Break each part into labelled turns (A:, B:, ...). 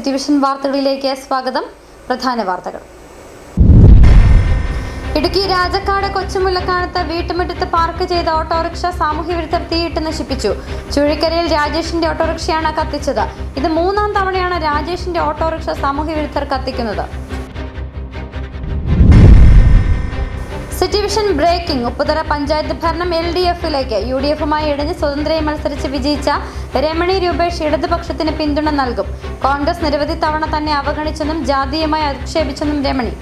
A: City വാർത്തകളിലേക്ക് സ്വാഗതം. പ്രധാന വാർത്തകൾ. ഇടുക്കി രാജക്കാട് കൊച്ചുമുല്ലക്കാനത്ത് വീട്ടുമുറ്റത്ത് പാർക്ക് ചെയ്ത ഓട്ടോറിക്ഷ സാമൂഹ്യ വിരുദ്ധർ തീയിട്ട് നശിപ്പിച്ചു. ചുഴിക്കരയിൽ രാജേഷിന്റെ ഓട്ടോറിക്ഷയാണ് കത്തിച്ചത്. ഇത് മൂന്നാം തവണയാണ് രാജേഷിന്റെ ഓട്ടോറിക്ഷ സാമൂഹ്യ വിരുദ്ധർ കത്തിക്കുന്നത്. City Vision breaking. Upputhara panchayat ഭരണം എൽ ഡി എഫിലേക്ക്. യു ഡി എഫുമായി ഇടഞ്ഞ് സ്വതന്ത്രയെ മത്സരിച്ച് വിജയിച്ച രമണി രൂപേഷ് ഇടതുപക്ഷത്തിന് പിന്തുണ നൽകും. കോൺഗ്രസ് നിരവധി തവണ തന്നെ അവഗണിച്ചെന്നും ജാതീയമായി അധിക്ഷേപിച്ചെന്നും രമണി.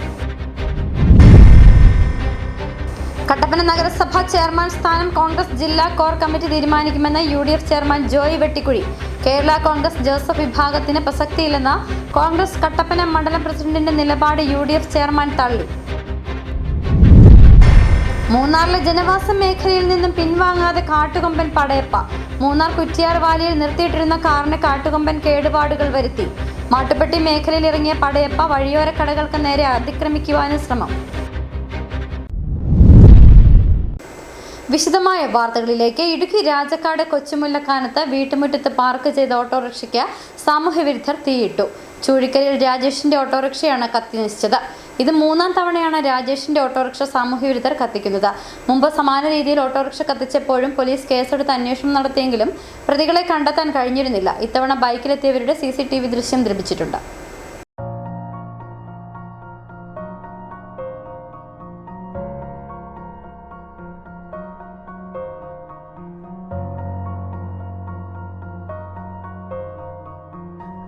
A: കട്ടപ്പന നഗരസഭാ ചെയർമാൻ സ്ഥാനം കോൺഗ്രസ് ജില്ലാ കോർ കമ്മിറ്റി തീരുമാനിക്കുമെന്ന് U D F chairman Joy Vettikuzhi. Kerala Congress Joseph വിഭാഗത്തിന് പ്രസക്തിയില്ലെന്ന കോൺഗ്രസ് കട്ടപ്പന മണ്ഡലം പ്രസിഡന്റിന്റെ നിലപാട് യു ഡി എഫ് ചെയർമാൻ തള്ളി. മൂന്നാറിലെ ജനവാസ മേഖലയിൽ നിന്നും പിൻവാങ്ങാതെ കാട്ടുകൊമ്പൻ പടയപ്പ. മൂന്നാർ കുറ്റിയാർ വാലിയിൽ നിർത്തിയിട്ടിരുന്ന കാറിന് കാട്ടുകൊമ്പൻ കേടുപാടുകൾ വരുത്തി. മാട്ടുപ്പെട്ടി മേഖലയിൽ ഇറങ്ങിയ പടയപ്പ വഴിയോര കടകൾക്ക് നേരെ അതിക്രമിക്കുവാനും ശ്രമം. വിശദമായ വാർത്തകളിലേക്ക്. ഇടുക്കി രാജക്കാട് കൊച്ചുമുല്ലക്കാനത്ത് വീട്ടുമുറ്റത്ത് പാർക്ക് ചെയ്ത ഓട്ടോറിക്ഷയ്ക്ക് സാമൂഹ്യവിരുദ്ധർ തീയിട്ടു. ചൂഴിക്കരയിൽ രാജേഷിന്റെ ഓട്ടോറിക്ഷയാണ് കത്തി കത്തിനശിച്ചത് ഇത് മൂന്നാം തവണയാണ് രാജേഷിന്റെ ഓട്ടോറിക്ഷ സാമൂഹ്യ വിരുദ്ധർ കത്തിക്കുന്നത്. മുമ്പ് സമാന രീതിയിൽ ഓട്ടോറിക്ഷ കത്തിച്ചപ്പോഴും പോലീസ് കേസെടുത്ത് അന്വേഷണം നടത്തിയെങ്കിലും പ്രതികളെ കണ്ടെത്താൻ കഴിഞ്ഞിരുന്നില്ല. ഇത്തവണ ബൈക്കിലെത്തിയവരുടെ സി ദൃശ്യം ലഭിച്ചിട്ടുണ്ട്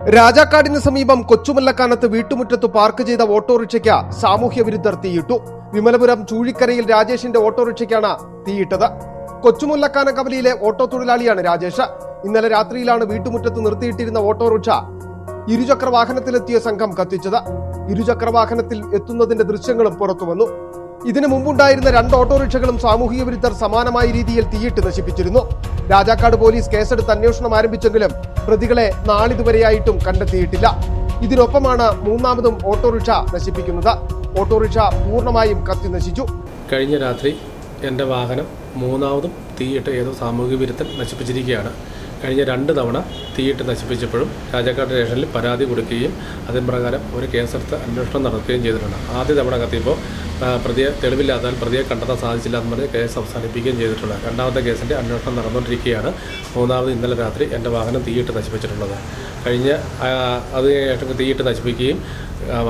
B: രാജാക്കാടിന് സമീപം കൊച്ചുമല്ലക്കാനത്ത് വീട്ടുമുറ്റത്ത് പാർക്ക് ചെയ്ത ഓട്ടോറിക്ഷയ്ക്ക് സാമൂഹ്യ വിരുദ്ധർ തീയിട്ടു. വിമലപുരം ചൂഴിക്കരയിൽ രാജേഷിന്റെ ഓട്ടോറിക്ഷയ്ക്കാണ് തീയിട്ടത്. കൊച്ചുമുല്ലക്കാന കവലിയിലെ ഓട്ടോ തൊഴിലാളിയാണ് രാജേഷ്. ഇന്നലെ രാത്രിയിലാണ് വീട്ടുമുറ്റത്ത് നിർത്തിയിട്ടിരുന്ന ഓട്ടോറിക്ഷ ഇരുചക്ര വാഹനത്തിലെത്തിയ സംഘം കത്തിച്ചത്. ഇരുചക്ര വാഹനത്തിൽ എത്തുന്നതിന്റെ ദൃശ്യങ്ങളും പുറത്തു വന്നു. ഇതിനു മുമ്പുണ്ടായിരുന്ന രണ്ട് ഓട്ടോറിക്ഷകളും സാമൂഹിക വിരുദ്ധർ സമാനമായ രീതിയിൽ തീയിട്ട് നശിപ്പിച്ചിരുന്നു. രാജാക്കാട് പോലീസ് കേസെടുത്ത് അന്വേഷണം ആരംഭിച്ചെങ്കിലും പ്രതികളെ നാളിതുവരെയായിട്ടും കണ്ടെത്തിയിട്ടില്ല. ഇതിനൊപ്പമാണ് മൂന്നാമതും ഓട്ടോറിക്ഷ നശിപ്പിക്കുന്നത്. ഓട്ടോറിക്ഷ പൂർണമായും കത്തി നശിച്ചു.
C: കഴിഞ്ഞ രാത്രി എന്റെ വാഹനം മൂന്നാമതും തീയിട്ട് ഏതോ സാമൂഹ്യ വിരുദ്ധൻ നശിപ്പിച്ചിരിക്കുകയാണ്. കഴിഞ്ഞ രണ്ട് തവണ തീയിട്ട് നശിപ്പിച്ചപ്പോഴും രാജാക്കാട് സ്റ്റേഷനിൽ പരാതി കൊടുക്കുകയും അതിന് പ്രകാരം ഒരു കേസെടുത്ത് അന്വേഷണം നടത്തുകയും ചെയ്തിട്ടുണ്ട്. ആദ്യ തവണ കത്തിയപ്പോൾ പ്രതിയെ തെളിവില്ലാത്താൽ പ്രതിയെ കണ്ടെത്താൻ സാധിച്ചില്ല എന്ന് പറഞ്ഞ് കേസ് അവസാനിപ്പിക്കുകയും ചെയ്തിട്ടുണ്ട്. രണ്ടാമത്തെ കേസിന്റെ അന്വേഷണം നടന്നുകൊണ്ടിരിക്കുകയാണ്. മൂന്നാമത് ഇന്നലെ രാത്രി എന്റെ വാഹനം തീയിട്ട് നശിപ്പിച്ചിട്ടുള്ളത്. കഴിഞ്ഞ അതിനുശേഷം തീയിട്ട് നശിപ്പിക്കുകയും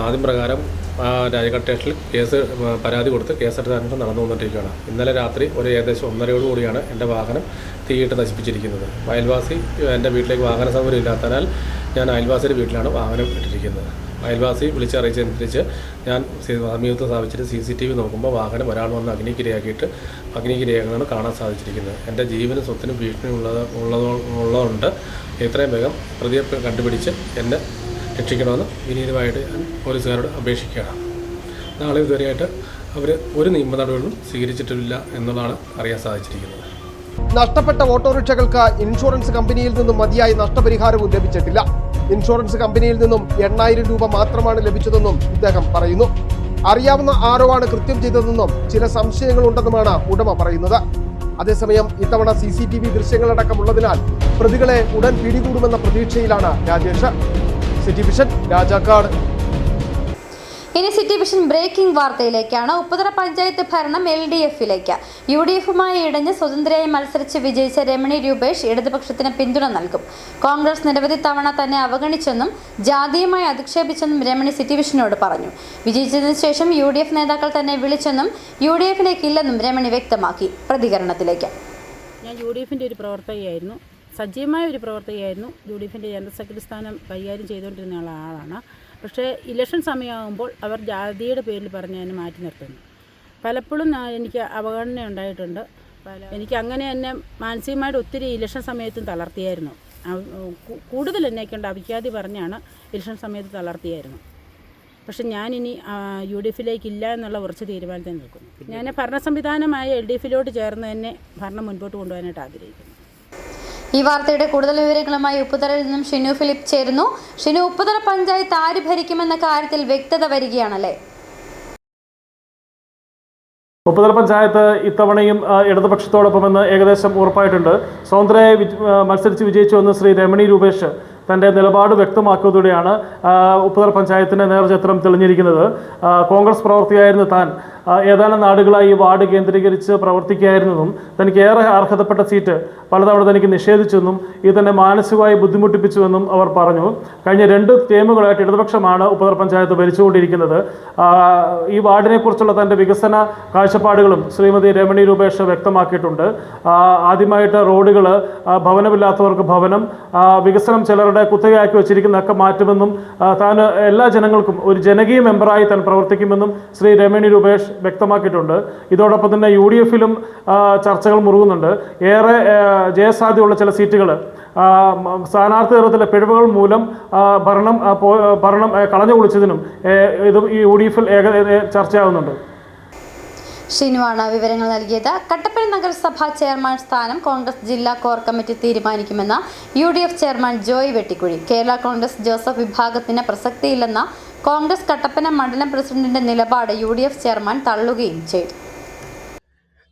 C: ആദ്യം പ്രകാരം ആ, രാജഘാട്ട് സ്റ്റേഷനിൽ കേസ് പരാതി കൊടുത്ത് കേസെടുത്ത അന്വേഷണം നടന്നു വന്നിട്ടിരിക്കുകയാണ്. ഇന്നലെ രാത്രി ഒരു ഏകദേശം ഒന്നരയോട് കൂടിയാണ് എന്റെ വാഹനം തീയിട്ട് നശിപ്പിച്ചിരിക്കുന്നത്. അയൽവാസി എന്റെ വീട്ടിലേക്ക് വാഹന സൗകര്യം ഇല്ലാത്തതിനാൽ ഞാൻ അയൽവാസിയുടെ വീട്ടിലാണ് വാഹനം ഇട്ടിരിക്കുന്നത്. അയൽവാസി വിളിച്ചറിയിച്ചതനുസരിച്ച് ഞാൻ സമീപത്ത് സ്ഥാപിച്ചിട്ട് സി സി ടി വി നോക്കുമ്പോൾ വാഹനം ഒരാൾ വന്ന് അഗ്നിക്കിരയാക്കിയിട്ട് അഗ്നിക്കിരയാക്കുന്നതാണ് കാണാൻ സാധിച്ചിരിക്കുന്നത്. എന്റെ ജീവനും സ്വത്തിനും ഭീഷണി ഉള്ളത് ഉള്ളത് ഉള്ളതുകൊണ്ട് എത്രയും വേഗം പ്രതിയെ കണ്ടുപിടിച്ച് എന്നെ രക്ഷിക്കണമെന്ന് വിനീതമായിട്ട് ഞാൻ പോലീസുകാരോട് അപേക്ഷിക്കുകയാണ്. നാളെ ഇതുവരെയായിട്ട് അവർ ഒരു നിയമ നടപടികളും സ്വീകരിച്ചിട്ടില്ല എന്നുള്ളതാണ് അറിയാൻ സാധിച്ചിരിക്കുന്നത്.
B: നഷ്ടപ്പെട്ട ഓട്ടോറിക്ഷകൾക്ക് ഇൻഷുറൻസ് കമ്പനിയിൽ നിന്നും മതിയായ നഷ്ടപരിഹാരവും ലഭിച്ചിട്ടില്ല. ഇൻഷുറൻസ് കമ്പനിയിൽ നിന്നും എണ്ണായിരം രൂപ മാത്രമാണ് ലഭിച്ചതെന്നും ഇദ്ദേഹം പറയുന്നു. അറിയാവുന്ന ആരോ ആണ് കൃത്യം ചെയ്തതെന്നും ചില സംശയങ്ങൾ ഉണ്ടെന്നുമാണ് ഉടമ പറയുന്നത്. അതേസമയം ഇത്തവണ സി സി ടി വി ദൃശ്യങ്ങളടക്കമുള്ളതിനാൽ പ്രതികളെ ഉടൻ പിടികൂടുമെന്ന പ്രതീക്ഷയിലാണ് രാജേഷ്. City Vision Rajakkad.
A: ഇനി സിറ്റി വിഷൻ ബ്രേക്കിംഗ് വാർത്തയിലേക്കാണ്. ഉപ്പുതറ പഞ്ചായത്ത് ഭരണം എൽ ഡി എഫിലേക്ക്. യു ഡി എഫുമായി ഇടഞ്ഞ് സ്വതന്ത്രയായി മത്സരിച്ച് വിജയിച്ച രമണി രൂപേഷ് ഇടതുപക്ഷത്തിന് പിന്തുണ നൽകും. കോൺഗ്രസ് നിരവധി തവണ തന്നെ അവഗണിച്ചെന്നും ജാതീയമായി അധിക്ഷേപിച്ചെന്നും രമണി സിറ്റി വിഷനോട് പറഞ്ഞു. വിജയിച്ചതിനു ശേഷം യു ഡി എഫ് നേതാക്കൾ തന്നെ വിളിച്ചെന്നും യു ഡി എഫിലേക്ക് ഇല്ലെന്നും രമണി വ്യക്തമാക്കി. പ്രതികരണത്തിലേക്ക്.
D: ഞാൻ യു ഡി എഫിന്റെ ഒരു പ്രവർത്തകയായിരുന്നു. സജീവമായ ഒരു പ്രവർത്തകയായിരുന്നു. യു ഡി എഫിന്റെ ജനറൽ സെക്രട്ടറി സ്ഥാനം കൈകാര്യം ചെയ്തുകൊണ്ടിരുന്ന ആളാണ്. പക്ഷേ ഇലക്ഷൻ സമയമാകുമ്പോൾ അവർ ജാതിയുടെ പേരിൽ പറഞ്ഞ് അതിനെ മാറ്റി നിർത്തുന്നു. പലപ്പോഴും എനിക്ക് അവഗണന ഉണ്ടായിട്ടുണ്ട്. എനിക്ക് അങ്ങനെ തന്നെ മാനസികമായിട്ട് ഒത്തിരി ഇലക്ഷൻ സമയത്തും തളർത്തിയായിരുന്നു. കൂടുതൽ എന്നെ കൊണ്ട് അവിഖ്യാതി പറഞ്ഞാണ് ഇലക്ഷൻ സമയത്ത് തളർത്തിയായിരുന്നു. പക്ഷെ ഞാനിനി യു ഡി എഫിലേക്ക് ഇല്ല എന്നുള്ള ഉറച്ച തീരുമാനത്തിൽ നിൽക്കുന്നു. ഞാൻ ഭരണ സംവിധാനമായ എൽ ഡി എഫിലോട്ട് ചേർന്ന് തന്നെ ഭരണം മുൻപോട്ട് കൊണ്ടുപോകാനായിട്ട് ആഗ്രഹിക്കുന്നു.
A: ഈ വാർത്തയുടെ കൂടുതൽ വിവരങ്ങളുമായി ഉപ്പുതറയിൽ നിന്നും ഷിനു ഫിലിപ്പ് ചേരുന്നു. ഷിനു ഉപ്പുതറ പഞ്ചായത്ത് ആര് ഭരിക്കുമെന്ന കാര്യത്തിൽ വ്യക്തത വരികയാണല്ലേ?
E: ഉപ്പുതല പഞ്ചായത്ത് ഇത്തവണയും ഇടതുപക്ഷത്തോടൊപ്പമെന്ന് ഏകദേശം ഉറപ്പായിട്ടുണ്ട്. സ്വതന്ത്രയെ മത്സരിച്ച് വിജയിച്ചു മത്സരിച്ച് വിജയിച്ചുവെന്ന് ശ്രീ രമണി രൂപേഷ് തന്റെ നിലപാട് വ്യക്തമാക്കുന്നതോടെയാണ് ഉപ്പുതറ പഞ്ചായത്തിന്റെ നേർചിത്രം തെളിഞ്ഞിരിക്കുന്നത്. കോൺഗ്രസ് പ്രവർത്തിയായിരുന്ന താൻ ഏതാനും നാടുകളായി വാർഡ് കേന്ദ്രീകരിച്ച് പ്രവർത്തിക്കുകയായിരുന്നതും തനിക്ക് ഏറെ അർഹതപ്പെട്ട സീറ്റ് പലതവണ തനിക്ക് നിഷേധിച്ചെന്നും ഇത് തന്നെ മാനസികമായി ബുദ്ധിമുട്ടിപ്പിച്ചുവെന്നും അവർ പറഞ്ഞു. കഴിഞ്ഞ രണ്ട് ടീമുകളായിട്ട് ഇടതുപക്ഷമാണ് ഉപതർ പഞ്ചായത്ത് ഭരിച്ചുകൊണ്ടിരിക്കുന്നത് ഈ വാർഡിനെക്കുറിച്ചുള്ള തന്റെ വികസന കാഴ്ചപ്പാടുകളും ശ്രീമതി രമണി രൂപേഷ് വ്യക്തമാക്കിയിട്ടുണ്ട്. ആദ്യമായിട്ട് റോഡുകൾ ഭവനമില്ലാത്തവർക്ക് ഭവനം വികസനം ചിലരുടെ കുത്തകയാക്കി വെച്ചിരിക്കുന്നതൊക്കെ മാറ്റുമെന്നും താൻ എല്ലാ ജനങ്ങൾക്കും ഒരു ജനകീയ മെമ്പറായി താൻ പ്രവർത്തിക്കുമെന്നും ശ്രീ രമണി രൂപേഷ് വ്യക്തമാക്കിയിട്ടുണ്ട്. ഇതോടൊപ്പം തന്നെ യു ഡി എഫിലും ചർച്ചകൾ മുറുകുന്നുണ്ട്. ഏറെ ജയസാധ്യതയുള്ള ചില സീറ്റുകൾ സ്ഥാനാർത്ഥി തരത്തിലെ പിഴവുകൾ മൂലം ഭരണം ഭരണം കളഞ്ഞു കുളിച്ചതിനും ഇത് യു ഡി എഫിൽ ഏക ചർച്ചയാകുന്നുണ്ട്
A: ശ്രീനുവാണ് വിവരങ്ങൾ നൽകിയത്. കട്ടപ്പന നഗരസഭാ ചെയർമാൻ സ്ഥാനം കോൺഗ്രസ് ജില്ലാ കോർ കമ്മിറ്റി തീരുമാനിക്കുമെന്ന യു ചെയർമാൻ ജോയ് വെട്ടിക്കുഴി. കേരള കോൺഗ്രസ് ജോസഫ് വിഭാഗത്തിന് പ്രസക്തിയില്ലെന്ന കോൺഗ്രസ് കട്ടപ്പന മണ്ഡലം പ്രസിഡന്റിന്റെ നിലപാട് യു ഡി എഫ് ചെയർമാൻ തള്ളുകയും ചെയ്തു.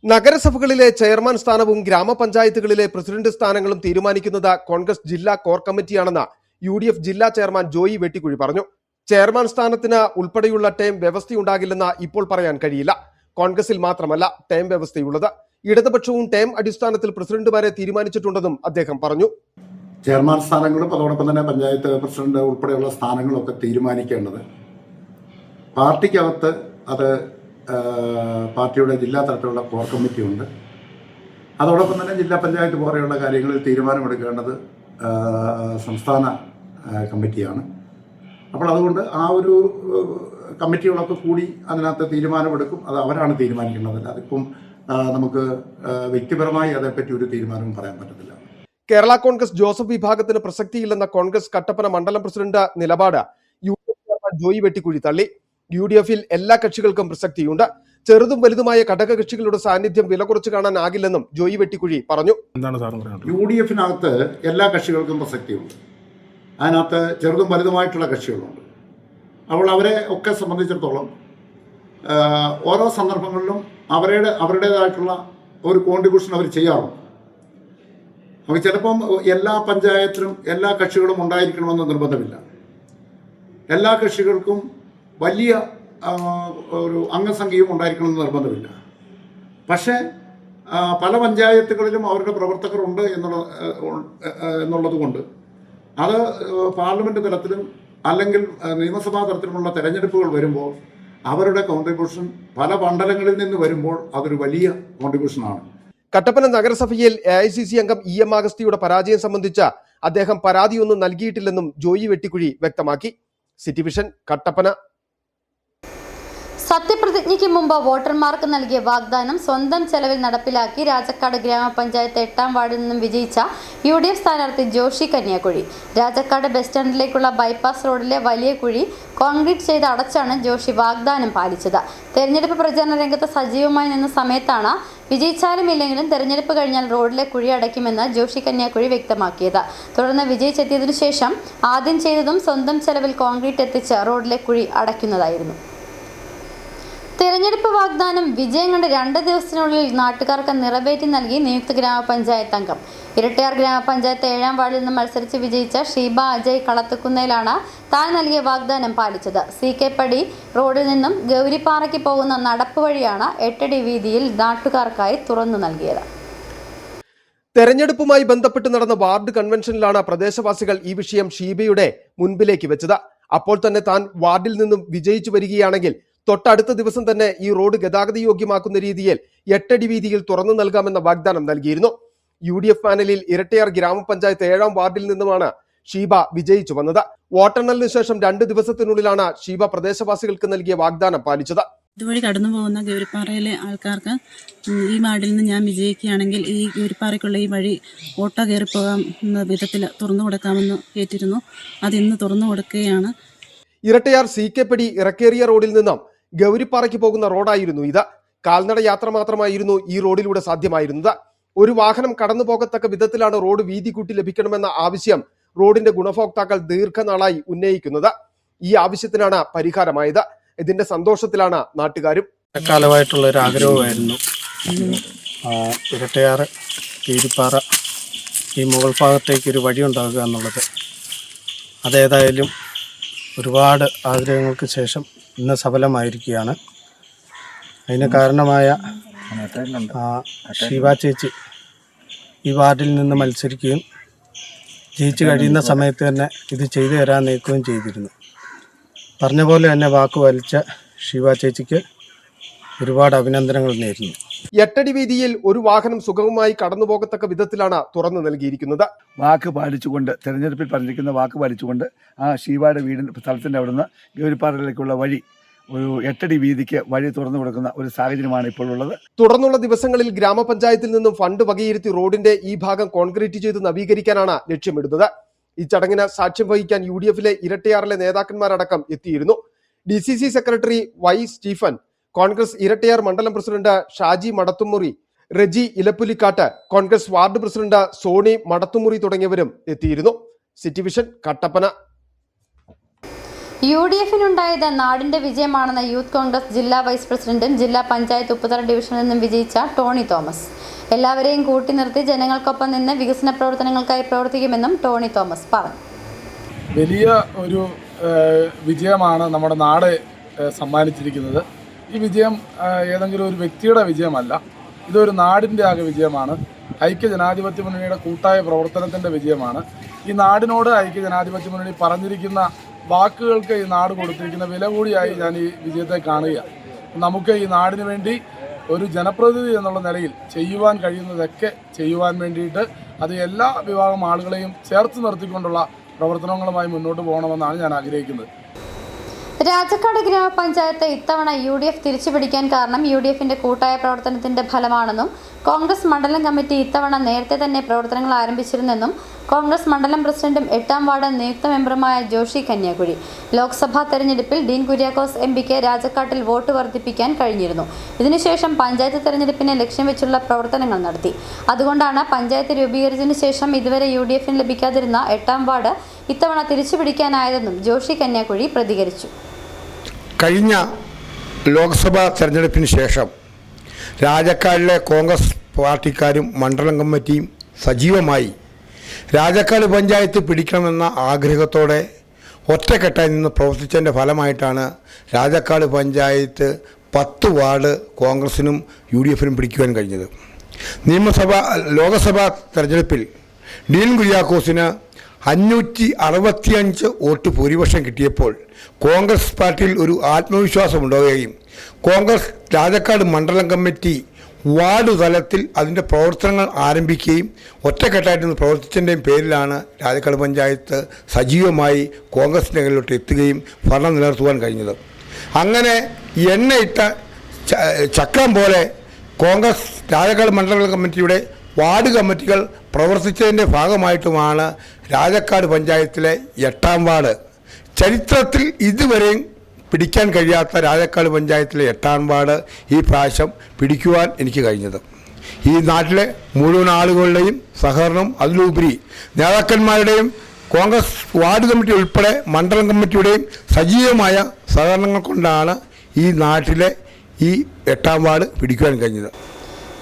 B: നഗരസഭകളിലെ ചെയർമാൻ സ്ഥാനവും ഗ്രാമപഞ്ചായത്തുകളിലെ പ്രസിഡന്റ് സ്ഥാനങ്ങളും തീരുമാനിക്കുന്നത് കോൺഗ്രസ് ജില്ലാ കോർ കമ്മിറ്റിയാണെന്ന് യു ഡി എഫ് ജില്ലാ ചെയർമാൻ ജോയി വെട്ടിക്കുഴി പറഞ്ഞു. ചെയർമാൻ സ്ഥാനത്തിന് ഉൾപ്പെടെയുള്ള ടേം വ്യവസ്ഥയുണ്ടാകില്ലെന്ന് ഇപ്പോൾ പറയാൻ കഴിയില്ല. കോൺഗ്രസിൽ മാത്രമല്ല ടേം വ്യവസ്ഥയുള്ളത്. ഇടതുപക്ഷവും ടേം അടിസ്ഥാനത്തിൽ പ്രസിഡന്റുമാരെ തീരുമാനിച്ചിട്ടുണ്ടെന്നും അദ്ദേഹം പറഞ്ഞു.
F: ചെയർമാൻ സ്ഥാനങ്ങളും അതോടൊപ്പം തന്നെ പഞ്ചായത്ത് പ്രസിഡന്റ് ഉൾപ്പെടെയുള്ള സ്ഥാനങ്ങളൊക്കെ തീരുമാനിക്കേണ്ടത്. പാർട്ടിക്കകത്ത് അത് പാർട്ടിയുടെ ജില്ലാ തലത്തിലുള്ള കോർ കമ്മിറ്റി ഉണ്ട്. അതോടൊപ്പം തന്നെ ജില്ലാ പഞ്ചായത്ത് പോലെയുള്ള കാര്യങ്ങളിൽ തീരുമാനമെടുക്കേണ്ടത് സംസ്ഥാന കമ്മിറ്റിയാണ്. അപ്പോൾ അതുകൊണ്ട് ആ ഒരു കമ്മിറ്റികളൊക്കെ കൂടി അതിനകത്ത് തീരുമാനമെടുക്കും. അത് അവരാണ് തീരുമാനിക്കേണ്ടത്. അതിപ്പം നമുക്ക് വ്യക്തിപരമായി അതേപ്പറ്റി ഒരു തീരുമാനവും പറയാൻ പറ്റത്തില്ല.
B: കേരള കോൺഗ്രസ് ജോസഫ് വിഭാഗത്തിന് പ്രസക്തിയില്ലെന്ന കോൺഗ്രസ് കട്ടപ്പന മണ്ഡലം പ്രസിഡന്റ് നിലപാട് U D F chairman Joy Vettikuzhi തള്ളി യു ഡി എഫിൽ എല്ലാ കക്ഷികൾക്കും പ്രസക്തിയുണ്ട്. ചെറുതും വലുതുമായ ഘടക കക്ഷികളുടെ സാന്നിധ്യം വില കുറച്ച് കാണാനാകില്ലെന്നും ജോയി വെട്ടിക്കുഴി പറഞ്ഞു.
E: എന്താണ്
F: യു ഡി എഫിനകത്ത് എല്ലാ കക്ഷികൾക്കും പ്രസക്തിയുണ്ട്. അതിനകത്ത് ചെറുതും വലുതുമായിട്ടുള്ള കക്ഷികളുണ്ട്. അപ്പോൾ അവരെ ഒക്കെ സംബന്ധിച്ചിടത്തോളം ഓരോ സന്ദർഭങ്ങളിലും അവരുടെ അവരുടേതായിട്ടുള്ള ഒരു കോൺട്രിബ്യൂഷൻ അവർ ചെയ്യാറുണ്ട്. അപ്പോൾ ചിലപ്പം എല്ലാ പഞ്ചായത്തിലും എല്ലാ കക്ഷികളും ഉണ്ടായിരിക്കണമെന്ന് നിർബന്ധമില്ല. എല്ലാ കക്ഷികൾക്കും വലിയ ഒരു അംഗസംഖ്യയും ഉണ്ടായിരിക്കണമെന്ന് നിർബന്ധമില്ല. പക്ഷേ പല പഞ്ചായത്തുകളിലും അവരുടെ പ്രവർത്തകർ ഉണ്ട് എന്നുള്ള എന്നുള്ളത് കൊണ്ട് അത് പാർലമെന്റ് തലത്തിലും അല്ലെങ്കിൽ നിയമസഭാ തലത്തിലുമുള്ള തെരഞ്ഞെടുപ്പുകൾ വരുമ്പോൾ അവരുടെ കോൺട്രിബ്യൂഷൻ പല മണ്ഡലങ്ങളിൽ നിന്ന് വരുമ്പോൾ അതൊരു വലിയ കോൺട്രിബ്യൂഷനാണ്
B: കട്ടപ്പന നഗരസഭയിൽ എ ഐ സി സി അംഗം ഇ എം അഗസ്തിയുടെ പരാജയം സംബന്ധിച്ച അദ്ദേഹം പരാതിയൊന്നും നൽകിയിട്ടില്ലെന്നും ജോയി വെട്ടിക്കുഴി വ്യക്തമാക്കി. City vision Kattappana.
A: സത്യപ്രതിജ്ഞയ്ക്ക് മുമ്പ് വോട്ടർമാർക്ക് നൽകിയ വാഗ്ദാനം സ്വന്തം ചെലവിൽ നടപ്പിലാക്കി രാജക്കാട് ഗ്രാമപഞ്ചായത്ത് എട്ടാം വാർഡിൽ നിന്നും വിജയിച്ച യു ഡി എഫ് സ്ഥാനാർത്ഥി ജോഷി കന്യാകുഴി. രാജക്കാട് ബസ് സ്റ്റാൻഡിലേക്കുള്ള ബൈപ്പാസ് റോഡിലെ വലിയ കുഴി കോൺക്രീറ്റ് ചെയ്ത് അടച്ചാണ് ജോഷി വാഗ്ദാനം പാലിച്ചത്. തെരഞ്ഞെടുപ്പ് പ്രചാരണ രംഗത്ത് സജീവമായി നിന്ന സമയത്താണ് വിജയിച്ചാലും ഇല്ലെങ്കിലും തെരഞ്ഞെടുപ്പ് കഴിഞ്ഞാൽ റോഡിലെ കുഴി അടയ്ക്കുമെന്ന് ജോഷി കന്യാകുഴി വ്യക്തമാക്കിയത്. തുടർന്ന് വിജയിച്ചെത്തിയതിനു ശേഷം ആദ്യം ചെയ്തതും സ്വന്തം ചെലവിൽ കോൺക്രീറ്റ് എത്തിച്ച് റോഡിലെ കുഴി അടയ്ക്കുന്നതായിരുന്നു. തെരഞ്ഞെടുപ്പ് വാഗ്ദാനം വിജയം കണ്ട് രണ്ട് ദിവസത്തിനുള്ളിൽ നാട്ടുകാർക്ക് നിറവേറ്റി നൽകി നിയുക്ത ഗ്രാമപഞ്ചായത്ത് അംഗം. ഇരട്ടയാർ ഗ്രാമപഞ്ചായത്ത് ഏഴാം വാർഡിൽ നിന്ന് മത്സരിച്ച് വിജയിച്ച ഷീബ അജയ് കളത്തുക്കുന്നയിലാണ് താൻ നൽകിയ വാഗ്ദാനം പാലിച്ചത്. സി കെ പടി റോഡിൽ നിന്നും ഗൗരിപ്പാറയ്ക്ക് പോകുന്ന നടപ്പ് വഴിയാണ് എട്ടടി വീതിയിൽ നാട്ടുകാർക്കായി തുറന്നു നൽകിയത്.
B: തെരഞ്ഞെടുപ്പുമായി ബന്ധപ്പെട്ട് നടന്ന വാർഡ് കൺവെൻഷനിലാണ് പ്രദേശവാസികൾ ഈ വിഷയം ഷീബയുടെ മുൻപിലേക്ക് വെച്ചത്. അപ്പോൾ തന്നെ താൻ വാർഡിൽ നിന്നും വിജയിച്ചു വരികയാണെങ്കിൽ തൊട്ടടുത്ത ദിവസം തന്നെ ഈ റോഡ് ഗതാഗത യോഗ്യമാക്കുന്ന രീതിയിൽ എട്ടടി വീതിയിൽ തുറന്നു നൽകാമെന്ന വാഗ്ദാനം നൽകിയിരുന്നു. യു ഡി എഫ് പാനലിൽ ഇരട്ടയാർ ഗ്രാമപഞ്ചായത്ത് ഏഴാം വാർഡിൽ നിന്നുമാണ് ഷീബ വിജയിച്ചു വന്നത്. വോട്ടെണ്ണലിന് ശേഷം രണ്ട് ദിവസത്തിനുള്ളിലാണ് ഷീബ പ്രദേശവാസികൾക്ക് നൽകിയ വാഗ്ദാനം പാലിച്ചത്.
G: ഇതുവഴി കടന്നു പോകുന്ന ഗൗരിപ്പാറയിലെ ആൾക്കാർക്ക് ഈ വാർഡിൽ നിന്ന് ഞാൻ വിജയിക്കുകയാണെങ്കിൽ ഈ ഗൗരിപ്പാറയ്ക്കുള്ള ഈ വഴി ഓട്ടോ കയറിപ്പോകാം വിധത്തിൽ തുറന്നു കൊടുക്കാമെന്ന് കേട്ടിരുന്നു. അത് ഇന്ന് തുറന്നു കൊടുക്കുകയാണ്.
B: ഇരട്ടയാർ സി കെ പടി ഇറക്കേറിയ റോഡിൽ നിന്നും ഗൗരിപ്പാറയ്ക്ക് പോകുന്ന റോഡായിരുന്നു ഇത്. കാൽനട യാത്ര മാത്രമായിരുന്നു ഈ റോഡിലൂടെ സാധ്യമായിരുന്നത്. ഒരു വാഹനം കടന്നു പോകത്തക്ക വിധത്തിലാണ് റോഡ് വീതി കൂട്ടി ലഭിക്കണമെന്ന ആവശ്യം റോഡിന്റെ ഗുണഭോക്താക്കൾ ദീർഘനാളായി ഉന്നയിക്കുന്നത്. ഈ ആവശ്യത്തിനാണ് പരിഹാരമായത്. ഇതിന്റെ സന്തോഷത്തിലാണ് നാട്ടുകാരും.
H: കാലമായിട്ടുള്ള ഒരു ആഗ്രഹമായിരുന്നു. ഇരട്ടയാറ് കീരിപ്പാറ ഈ മുകൾ ഭാഗത്തേക്ക് ഒരു വഴി ഉണ്ടാകുക എന്നുള്ളത്. അതേതായാലും ഒരുപാട് ആഗ്രഹങ്ങൾക്ക് ശേഷം ഇന്ന് സഫലമായിരിക്കുകയാണ്. അതിന് കാരണമായ ശിവ ചേച്ചി ഈ വാർഡിൽ നിന്ന് മത്സരിക്കുകയും ജയിച്ചു കഴിയുന്ന സമയത്ത് തന്നെ ഇത് ചെയ്തു തരാൻ നീക്കുകയും ചെയ്തിരുന്നു. പറഞ്ഞ പോലെ തന്നെ വാക്ക് വലിച്ച ശിവ ചേച്ചിക്ക് ഒരുപാട് അഭിനന്ദനങ്ങൾ നേരുന്നു.
B: എട്ടടി വീതിയിൽ ഒരു വാഹനം സുഗമമായി കടന്നുപോകത്തക്ക വിധത്തിലാണ് തുറന്നു നൽകിയിരിക്കുന്നത്.
I: വാക്ക് പാലിച്ചുകൊണ്ട് തെരഞ്ഞെടുപ്പിൽ പറഞ്ഞിരിക്കുന്ന വാക്ക് പാലിച്ചുകൊണ്ട് ആ ഷീബയുടെ വീടിന്റെ സ്ഥലത്തിന്റെ അവിടുന്ന് ഗൗരിപ്പാറയിലേക്കുള്ള വഴി ഒരു എട്ടടി വീതിക്ക് വഴി തുറന്നു കൊടുക്കുന്ന ഒരു സാഹചര്യമാണ് ഇപ്പോൾ ഉള്ളത്.
B: തുടർന്നുള്ള ദിവസങ്ങളിൽ ഗ്രാമപഞ്ചായത്തിൽ നിന്നും ഫണ്ട് വകയിരുത്തി റോഡിന്റെ ഈ ഭാഗം കോൺക്രീറ്റ് ചെയ്ത് നവീകരിക്കാനാണ് ലക്ഷ്യമിടുന്നത്. ഈ ചടങ്ങിന് സാക്ഷ്യം വഹിക്കാൻ യു ഡി എഫിലെ ഇരട്ടയാറിലെ നേതാക്കന്മാരടക്കം എത്തിയിരുന്നു. D C C secretary Y Stephen Congress Irattayar മണ്ഡലം president Shaji Madathumuri Reji Elappulikkattu Congress ward president Soni Madathumuri തുടങ്ങിയവരും എത്തിയിരുന്നു. City vision Kattappana.
A: U D എഫിനുണ്ടായത് നാടിന്റെ വിജയമാണെന്ന് യൂത്ത് കോൺഗ്രസ് ജില്ലാ വൈസ് പ്രസിഡന്റും ജില്ലാ പഞ്ചായത്ത് ഉപ്പുതറ ഡിവിഷനിൽ നിന്നും വിജയിച്ച ടോണി തോമസ്. എല്ലാവരെയും കൂട്ടി നിർത്തി ജനങ്ങൾക്കൊപ്പം നിന്ന് വികസന പ്രവർത്തനങ്ങൾക്കായി പ്രവർത്തിക്കുമെന്നും ടോണി തോമസ് പറഞ്ഞു.
J: വലിയ ഒരു വിജയമാണ് നമ്മുടെ നാട് സമ്മാനിച്ചിരിക്കുന്നത്. ഈ വിജയം ഏതെങ്കിലും ഒരു വ്യക്തിയുടെ വിജയമല്ല. ഇതൊരു നാടിന്റെ ആകെ വിജയമാണ്. ഐക്യ ജനാധിപത്യ മുന്നണിയുടെ കൂട്ടായ പ്രവർത്തനത്തിന്റെ വിജയമാണ്. ഈ നാടിനോട് ഐക്യ ജനാധിപത്യ മുന്നണി പറഞ്ഞിരിക്കുന്ന വാക്കുകൾക്ക് ഈ നാട് കൊടുത്തിരിക്കുന്ന വില കൂടിയായി ഞാൻ ഈ വിജയത്തെ കാണുക നമുക്ക് ഈ നാടിന് വേണ്ടി ഒരു ജനപ്രതിനിധി എന്നുള്ള നിലയിൽ ചെയ്യുവാൻ കഴിയുന്നതൊക്കെ ചെയ്യുവാൻ വേണ്ടിയിട്ട് അത് എല്ലാ വിഭാഗം ആളുകളെയും ചേർത്ത് നിർത്തിക്കൊണ്ടുള്ള പ്രവർത്തനങ്ങളുമായി മുന്നോട്ട് പോകണമെന്നാണ് ഞാൻ ആഗ്രഹിക്കുന്നത്.
A: രാജക്കാട് ഗ്രാമപഞ്ചായത്ത് ഇത്തവണ യു ഡി എഫ് തിരിച്ചുപിടിക്കാൻ കാരണം യു ഡി എഫിന്റെ കൂട്ടായ പ്രവർത്തനത്തിന്റെ ഫലമാണെന്നും കോൺഗ്രസ് മണ്ഡലം കമ്മിറ്റി ഇത്തവണ നേരത്തെ തന്നെ പ്രവർത്തനങ്ങൾ ആരംഭിച്ചിരുന്നെന്നും കോൺഗ്രസ് മണ്ഡലം പ്രസിഡന്റും എട്ടാം വാർഡ് നിയുക്ത മെമ്പറുമായ ജോഷി കന്യാകുഴി. ലോക്സഭാ തെരഞ്ഞെടുപ്പിൽ ഡീൻ കുര്യാക്കോസ് എം പിക്ക് രാജക്കാട്ടിൽ വോട്ട് വർദ്ധിപ്പിക്കാൻ കഴിഞ്ഞിരുന്നു. ഇതിനുശേഷം പഞ്ചായത്ത് തെരഞ്ഞെടുപ്പിനെ ലക്ഷ്യം വെച്ചുള്ള പ്രവർത്തനങ്ങൾ നടത്തി. അതുകൊണ്ടാണ് പഞ്ചായത്ത് രൂപീകരിച്ചതിനു ശേഷം ഇതുവരെ യു ഡി എഫിന് ലഭിക്കാതിരുന്ന എട്ടാം വാർഡ് ഇത്തവണ തിരിച്ചുപിടിക്കാനായതെന്നും ജോഷി കന്യാകുഴി പ്രതികരിച്ചു.
K: കഴിഞ്ഞ ലോക്സഭാ തെരഞ്ഞെടുപ്പിന് ശേഷം രാജക്കാടിലെ കോൺഗ്രസ് പാർട്ടിക്കാരും മണ്ഡലം കമ്മിറ്റിയും സജീവമായി രാജക്കാട് പഞ്ചായത്ത് പിടിക്കണമെന്ന ആഗ്രഹത്തോടെ ഒറ്റക്കെട്ടായി നിന്ന് പ്രവർത്തിച്ചതിന്റെ ഫലമായിട്ടാണ് രാജക്കാട് പഞ്ചായത്ത് പത്ത് വാർഡ് കോൺഗ്രസിനും യു ഡി എഫിനും പിടിക്കുവാൻ കഴിഞ്ഞത്. നിയമസഭ ലോകസഭാ തെരഞ്ഞെടുപ്പിൽ ഡീൻ കുര്യാക്കോസിന് അഞ്ഞൂറ്റി അറുപത്തിയഞ്ച് വോട്ട് ഭൂരിപക്ഷം കിട്ടിയപ്പോൾ കോൺഗ്രസ് പാർട്ടിയിൽ ഒരു ആത്മവിശ്വാസം ഉണ്ടാവുകയും കോൺഗ്രസ് രാജക്കാട് മണ്ഡലം കമ്മിറ്റി വാർഡ് തലത്തിൽ അതിന്റെ പ്രവർത്തനങ്ങൾ ആരംഭിക്കുകയും ഒറ്റക്കെട്ടായിട്ട് നിന്ന് പ്രവർത്തിച്ചതിന്റെയും പേരിലാണ് രാജക്കാട് പഞ്ചായത്ത് സജീവമായി കോൺഗ്രസിന്റെ കയ്യിലോട്ട് എത്തുകയും ഭരണം നിലനിർത്തുവാൻ കഴിഞ്ഞത്. അങ്ങനെ എണ്ണയിട്ട ചക്രം പോലെ കോൺഗ്രസ് രാജക്കാട് മണ്ഡലം കമ്മിറ്റിയുടെ വാർഡ് കമ്മിറ്റികൾ പ്രവർത്തിച്ചതിന്റെ ഭാഗമായിട്ടുമാണ് രാജക്കാട് പഞ്ചായത്തിലെ എട്ടാം വാർഡ്. ചരിത്രത്തിൽ ഇതുവരെയും പിടിക്കാൻ കഴിയാത്ത രാജക്കാട് പഞ്ചായത്തിലെ എട്ടാം വാർഡ് ഈ പ്രാവശ്യം പിടിക്കുവാൻ എനിക്ക് കഴിഞ്ഞത്. ഈ നാട്ടിലെ മുഴുവൻ ആളുകളുടെയും സഹകരണം അതിലുപരി നേതാക്കന്മാരുടെയും കോൺഗ്രസ് വാർഡ് കമ്മിറ്റി ഉൾപ്പെടെ മണ്ഡലം കമ്മിറ്റിയുടെയും സജീവമായ സഹകരണങ്ങൾ കൊണ്ടാണ് ഈ നാട്ടിലെ ഈ എട്ടാം വാർഡ് പിടിക്കുവാൻ കഴിഞ്ഞത്.